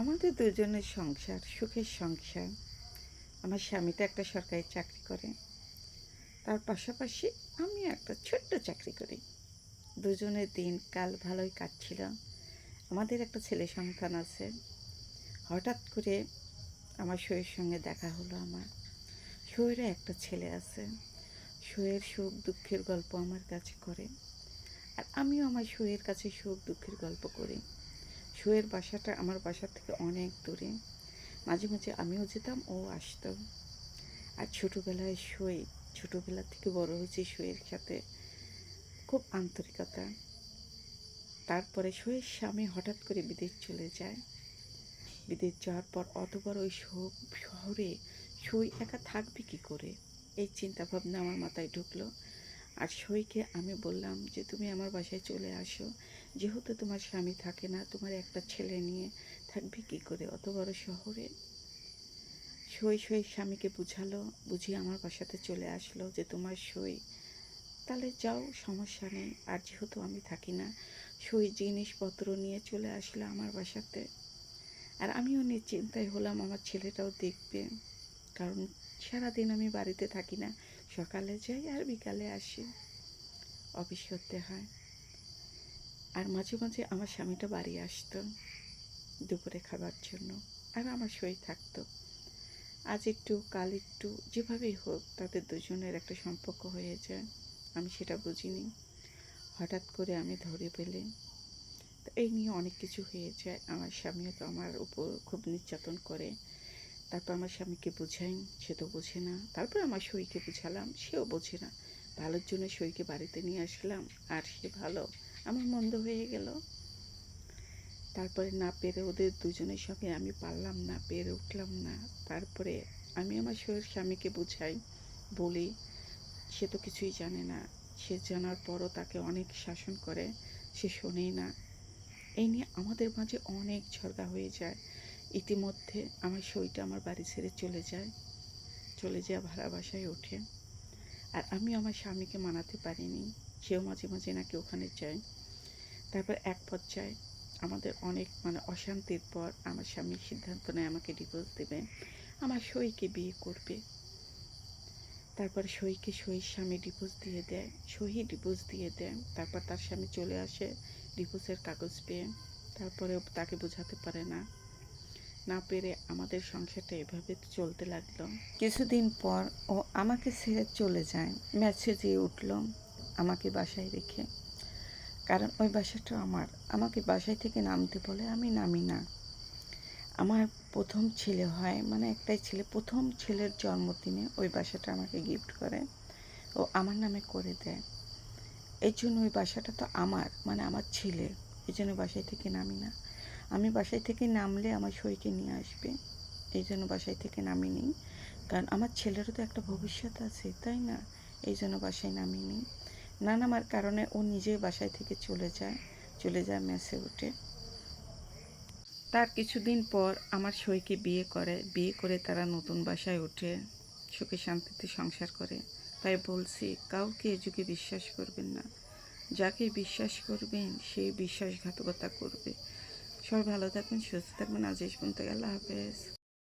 আমাদের দুজনের সংসার, সুখের সংসার। আমার স্বামীটা একটা সরকারি চাকরি করে, তার পাশাপাশি আমি একটা ছোট্ট চাকরি করি। দুজনের দিন কাল ভালোই কাটছিল। আমাদের একটা ছেলে সন্তান আছে। হঠাৎ করে আমার শোয়ের সঙ্গে দেখা হলো আমার। শোয়েরও একটা ছেলে আছে। শোয়ের সুখ দুঃখের গল্প আমার কাছে করে। আর আমিও আমার শোয়ের কাছে সুখ দুঃখের গল্প করি। শোয়ের বাসাটা আমার বাসা থেকে অনেক দূরে। মাঝে মাঝে আমিও যেতাম, ও আসতাম আর ছোটোবেলায় শুয়ে, ছোটোবেলা থেকে বড় হয়েছি শোয়ের সাথে খুব আন্তরিকতা। তারপরে শোয়ের স্বামী হঠাৎ করে বিদেশ চলে যায়। বিদেশ যাওয়ার পর অত বড় ওই শহরে সই একা থাকবে কি করে? এই চিন্তা ভাবনা আমার মাথায় ঢুকলো। আর সইকে আমি বললাম যে, তুমি আমার বাসায় চলে আসো। যেহেতু তোমার স্বামী থাকে না, তোমার একটা ছেলে নিয়ে থাকবে কি করে? অত বড় শহরে? সই সই স্বামীকে বুঝালো, বুঝিয়ে আমার বাসাতে চলে আসলো যে, তোমার সই, তাহলে যাও, সমস্যা নেই। আর যেহেতু আমি থাকি না, সই জিনিসপত্র নিয়ে চলে আসলো আমার বাসাতে। আর আমিও নিশ্চিন্তায় হলাম, আমার ছেলেটাও দেখবে। কারণ সারাদিন আমি বাড়িতে থাকি না। সকালে যাই আর বিকালে আসি। অফিস করতে হয়। আর মাঝে মাঝে আমার স্বামীটা বাড়ি আসতো দুপুরে খাবার জন্য আর আমার সই থাকতো। আজ একটু, কাল একটু, যেভাবেই হোক তাদের দুজনের একটা সম্পর্ক হয়ে যায়। আমি সেটা বুঝিনি। হঠাৎ করে আমি ধরে পেলে। এই নিয়ে অনেক কিছু হয়ে যায়। আমার স্বামীও তো আমার উপর খুব নির্যাতন করে। তারপর আমার স্বামীকে বোঝাই, সে তো বোঝে না। তারপর আমার সইকে বুঝালাম, সেও বোঝে না। ভালোর জন্য সইকে বাড়িতে নিয়ে আসলাম, আর সে ভালো। আমার মন্দ হয়ে গেল। তারপরে না পেরে ওদের দুজনের সঙ্গে আমি পারলাম না, পেরে উঠলাম না। তারপরে আমি আমার সইয়ের স্বামীকে বুঝাই, বলি, সে তো কিছুই জানে না। সে জানার পরও তাকে অনেক শাসন করে, সে শোনেই না। এই নিয়ে আমাদের মাঝে অনেক ঝগড়া হয়ে যায়। ইতিমধ্যে আমার সইটা আমার বাড়ি ছেড়ে চলে যায় চলে যায় ভাড়া বাসায় ওঠে। আর আমি আমার স্বামীকে মানাতে পারিনি, সেও মাঝে মাঝে নাকি ওখানে যায়। তারপর এক পর্যায়ে আমাদের অনেক মানে অশান্তির পর আমার স্বামী সিদ্ধান্ত নেয় আমাকে ডিভোর্স দেবে, আমার সইকে বিয়ে করবে। তারপর সইকে সই স্বামী ডিভোর্স দিয়ে দেয় সই ডিভোর্স দিয়ে দেয়। তারপর তার স্বামী চলে আসে ডিভোর্সের কাগজ পেয়ে তারপরে তাকে বোঝাতে পারে না। না পেরে আমাদের সংসারটা এভাবে চলতে লাগল। কিছুদিন পর ও আমাকে ছেড়ে চলে যায়। ম্যাচে মেসেজে উঠল আমাকে বাসায় রেখে। কারণ ওই বাসাটা আমার। আমাকে বাসায় থেকে নামতে বলে আমি নামি না। আমার প্রথম ছেলে হয় মানে একটাই ছেলে। প্রথম ছেলের জন্মদিনে ওই বাসাটা আমাকে গিফট করে। ও আমার নামে করে দেয়। এই জন্য ওই বাসাটা তো আমার মানে আমার ছেলে। এই জন্য বাসায় থেকে নামি না। আমি বাসায় থেকে নামলে আমার সইকে নিয়ে আসবে। এই জন্য বাসায় থেকে নামিনি কারণ আমার ছেলেরও তো একটা ভবিষ্যৎ আছে, তাই না? এই জন্য বাসায় নামিনি না নামার কারণে ও নিজেই বাসায় থেকে চলে যায় চলে যায় মেসে উঠে। তার কিছুদিন পর আমার সইকে বিয়ে করে। বিয়ে করে তারা নতুন বাসায় ওঠে, সুখে শান্তিতে সংসার করে। তাই বলছি, কাউকে যুগে বিশ্বাস করবেন না। যাকে বিশ্বাস করবেন সেই বিশ্বাসঘাতকতা করবে। সবাই ভালো থাকবেন সুস্থ থাকবেন। আজ এই পর্যন্ত আল্লাহ হাফেজ।